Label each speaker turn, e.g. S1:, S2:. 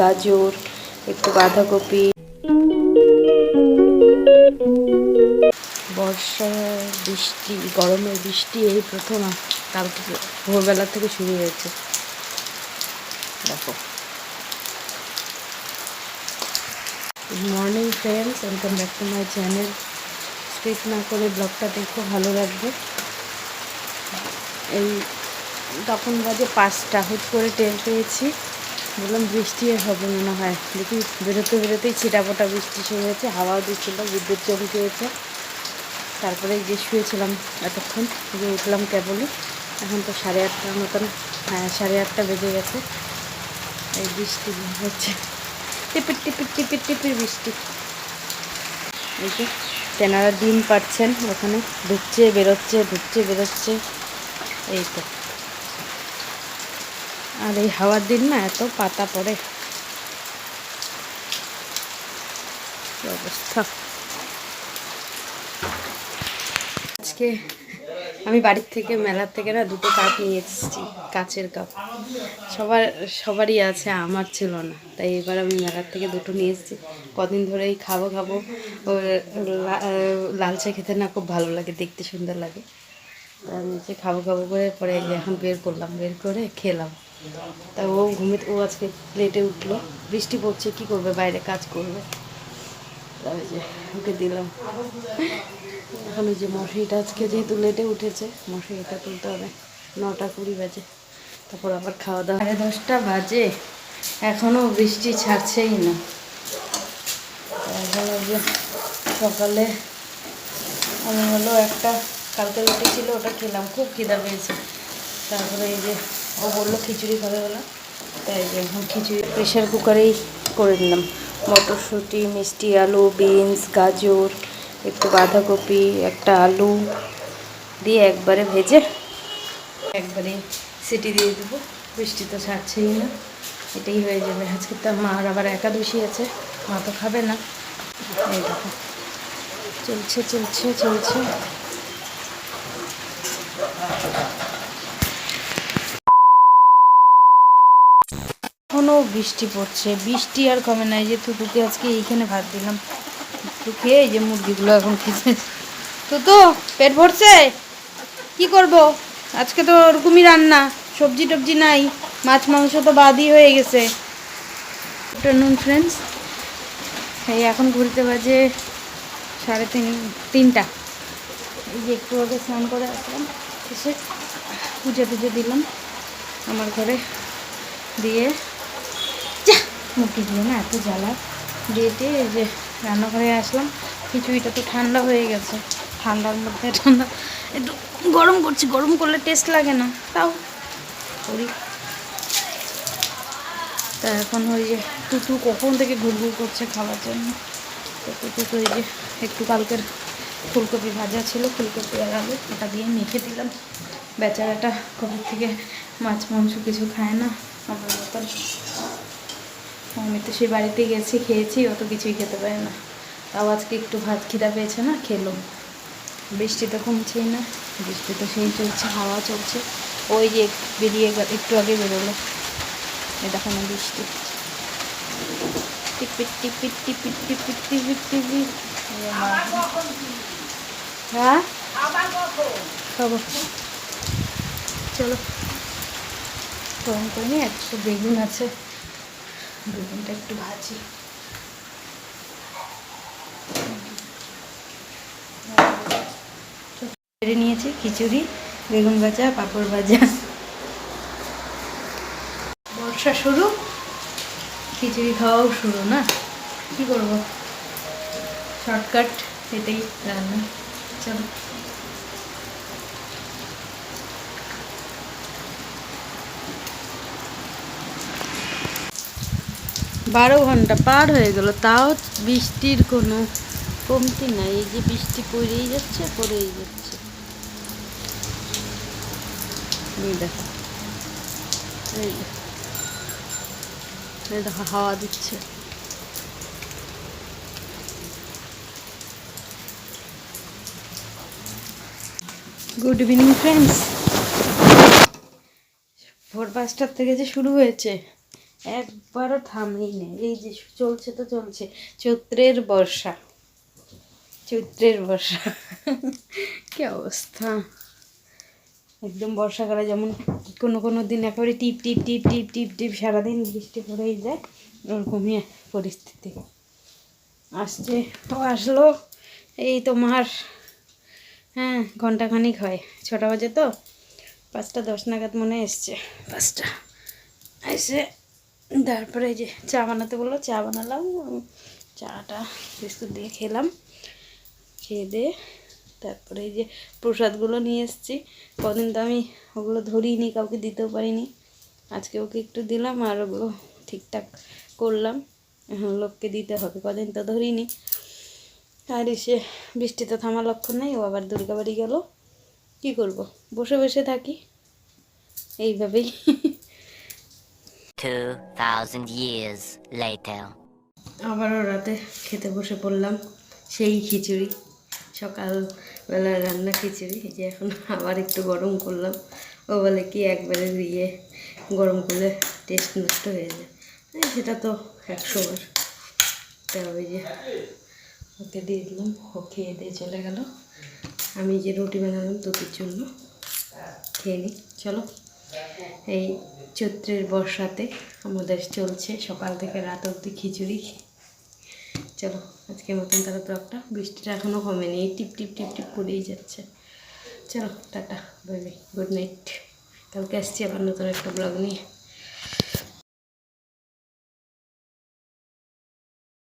S1: গাজর, একটু বাঁধাকপি। বর্ষা, বৃষ্টি গরমের বৃষ্টি এই প্রথম কালকে ভোরবেলা থেকে শুরু হয়েছে। দেখো। Good morning friends welcome back to my channel skip না করে ব্লগটা দেখো, ভালো লাগবে। এই তখন বাজে পাঁচটা। হুট করে টের পেয়েছি। বললাম বৃষ্টি হবে মনে হয়। দেখি বেরোতে বেরোতেই ছিটাপোটা বৃষ্টি শুরু হয়েছে, হাওয়াও দিচ্ছিল, বিদ্যুৎ চমকেছে তারপরে যে শুয়েছিলাম এতক্ষণ যে উঠলাম কেবলই এখন তো সাড়ে আটটার মতন হ্যাঁ সাড়ে আটটা বেজে গেছে। এই বৃষ্টি হচ্ছে। টিপির টিপির টিপির টিপির বৃষ্টি। এই যে তেনারা ডিম পাচ্ছেন ওখানে, ঢুকছে, বেরোচ্ছে ঢুকছে, বেরোচ্ছে। এই তো। আর এই হাওয়ার দিন না এত পাতা পড়ে। অবস্থা? আজকে আমি বাড়ির থেকে, মেলার থেকে না দুটো কাপ নিয়ে এসেছি, কাচের কাপ। সবার, সবারই আছে, আমার ছিল না। তাই এবার আমি মেলার থেকে দুটো নিয়ে এসেছি। কদিন ধরেই খাব খাব। লাল চা খেতে না খুব ভালো লাগে, দেখতে সুন্দর লাগে। আমি যে খাব খাব করে পরে এখন বের করলাম, বের করে খেলাম। তা ও ঘুমিয়ে ও আজকে লেটে উঠল। বৃষ্টি পড়ছে, কি করবে? বাইরে কাজ করবে। ওকে দিলাম। এখন ওই যে মশারিটা আজকে যেহেতু লেটে উঠেছে মশারিটা তুলতে হবে। নটা কুড়ি বাজে। তারপর আবার খাওয়া দাওয়া। সাড়ে দশটা বাজে। এখনও বৃষ্টি ছাড়ছেই না। এখন যে সকালে আমি হলো একটা কালকে রুটি ছিল, ওটা খেলাম। খুব খিদা পেয়েছে। তারপরে এই যে ও বলল খিচুড়ি খাবে বলে। তাই যে এখন খিচুড়ি প্রেশার কুকারেই করে দিলাম। মটরশুঁটি, মিষ্টি আলু বিনস গাজর, একটু বাঁধাকপি, একটা আলু দিয়ে একবারে ভেজে একবারে সিটি দিয়ে দেবো। বৃষ্টি তো ছাড়ছেই না। এটাই হয়ে যাবে। আজকে তো মার আবার একাদশী আছে, মা তো খাবে না। এই দেখো। চলছে চলছে চলছে। এখনও বৃষ্টি পড়ছে। বৃষ্টি আর কমে নাই যে তুতুকে আজকে এইখানে ভাত দিলাম। একটু খেয়ে এই যে মুরগিগুলো এখন খেতে তুতু পেট ভরছে? কি করব? আজকে তো ওরকমই রান্না। সবজি টবজি নাই। মাছ, মাংস তো বাদই হয়ে গেছে। আফটারনুন ফ্রেন্ডস এই এখন ঘুরতে বাজে সাড়ে তিন, তিনটা। এই যে একটু আগে স্নান করে আসলাম, এসে পুজো টুজো দিলাম আমার ঘরে। দিয়ে দিয়ে না এত জ্বালা। এই যে রান্নাঘরে আসলাম, খিচুড়িটা তো ঠান্ডা হয়ে গেছে। ঠান্ডার মধ্যে ঠান্ডা। একটু গরম করছি, গরম করলে টেস্ট লাগে না। তাও করি। তা এখন ওই যে টুটু কখন থেকে ঘুরঘুর করছে খাওয়ার জন্য। তো টুটু তো ওই যে একটু কালকের ফুলকপি ভাজা ছিল, ফুলকপি আর ওটা দিয়ে মেখে দিলাম। বেচারাটা কবে থেকে মাছ, মাংস কিছু খায় না। আমার মতন। আমি তো সেই বাড়িতে গেছি খেয়েছি অত কিছুই খেতে পারে না তাও আজকে একটু ভাত খিদা পেয়েছে না খেলো বৃষ্টি তো কমছেই না বৃষ্টি তো সেই চলছে হাওয়া চলছে ওই যে বেরিয়ে গেল একটু আগে বেরোলো এ দেখো না বৃষ্টি টিপিট হ্যাঁ চলো গরম করে নিয়ে একশো বেগুন আছে বেগুনটা একটু ভাজি। বেড়ে নিয়েছি, খিচুড়ি, বেগুন ভাজা, পাঁপড় ভাজা। বর্ষা শুরু, খিচুড়ি খাওয়াও শুরু, না? কি করব? শর্টকাট, এটাই রান্না। চলো। বারো ঘণ্টা পার হয়ে গেল, তাও বৃষ্টির কোনো কমতি নাই। এই যে বৃষ্টি পড়েই যাচ্ছে পড়েই যাচ্ছে। এই হাওয়া দিচ্ছে। গুড ইভিনিং ফ্রেন্ডস ভোর পাঁচটার থেকে যে শুরু হয়েছে একবারও থামেই নেই। এই যে চলছে তো চলছে। চৈত্রের বর্ষা। চৈত্রের বর্ষা। কি অবস্থা? একদম বর্ষাকালে যেমন কোনো কোনো দিন একেবারে টিপ টিপ টিপ টিপ টিপ টিপ সারাদিন বৃষ্টি পড়েই যায় ওরকমই পরিস্থিতি। আসছে তো আসলো। এই তোমার হ্যাঁ ঘন্টাখানিক হয়। ছটা বাজে তো। পাঁচটা দশ নাগাদ মনে এসছে। পাঁচটা। এসে তারপরে এই যে চা বানাতে বলল, চা বানালাম চাটা বিস্কুট দিয়ে খেলাম, খেয়ে দিয়ে তারপরে এই যে প্রসাদগুলো নিয়ে এসেছি। কদিন তো আমি ওগুলো ধরিনি, কাউকে দিতেও পারিনি। আজকে ওকে একটু দিলাম আর ওগুলো ঠিকঠাক করলাম। লোককে দিতে হবে, কদিন তো ধরিনি। আর এসে বৃষ্টি তো থামার লক্ষণ নেই, ও আবার দুর্গাবাড়ি গেল। কি করব? বসে বসে থাকি। এইভাবেই।
S2: 2,000 years later.
S1: আবারও রাতে খেতে বসে পড়লাম সেই খিচুড়ি। সকালবেলার রান্না খিচুড়ি যে এখন আবার একটু গরম করলাম। ও বলে কি একবারে দিয়ে গরম করলে টেস্ট নষ্ট হয়ে যায়? সেটা তো একশো বার তা ওই যে ওকে দিয়ে দিলাম ও খেয়ে দিয়ে চলে গেল। আমি যে রুটি বানালাম দুটির জন্য খেয়ে নিই। চলো। এই চৈত্রের বর্ষাতে আমাদের চলছে, সকাল থেকে রাত অব্দি খিচুড়ি। চলো আজকে মতন তারা ব্লগটা। বৃষ্টিটা এখনও কমেনি, এই টিপ টিপ টিপ টিপ করেই যাচ্ছে। চলো, tata, bye bye, good night. কালকে আসছি আবার নতুন একটা ব্লগ নিয়ে।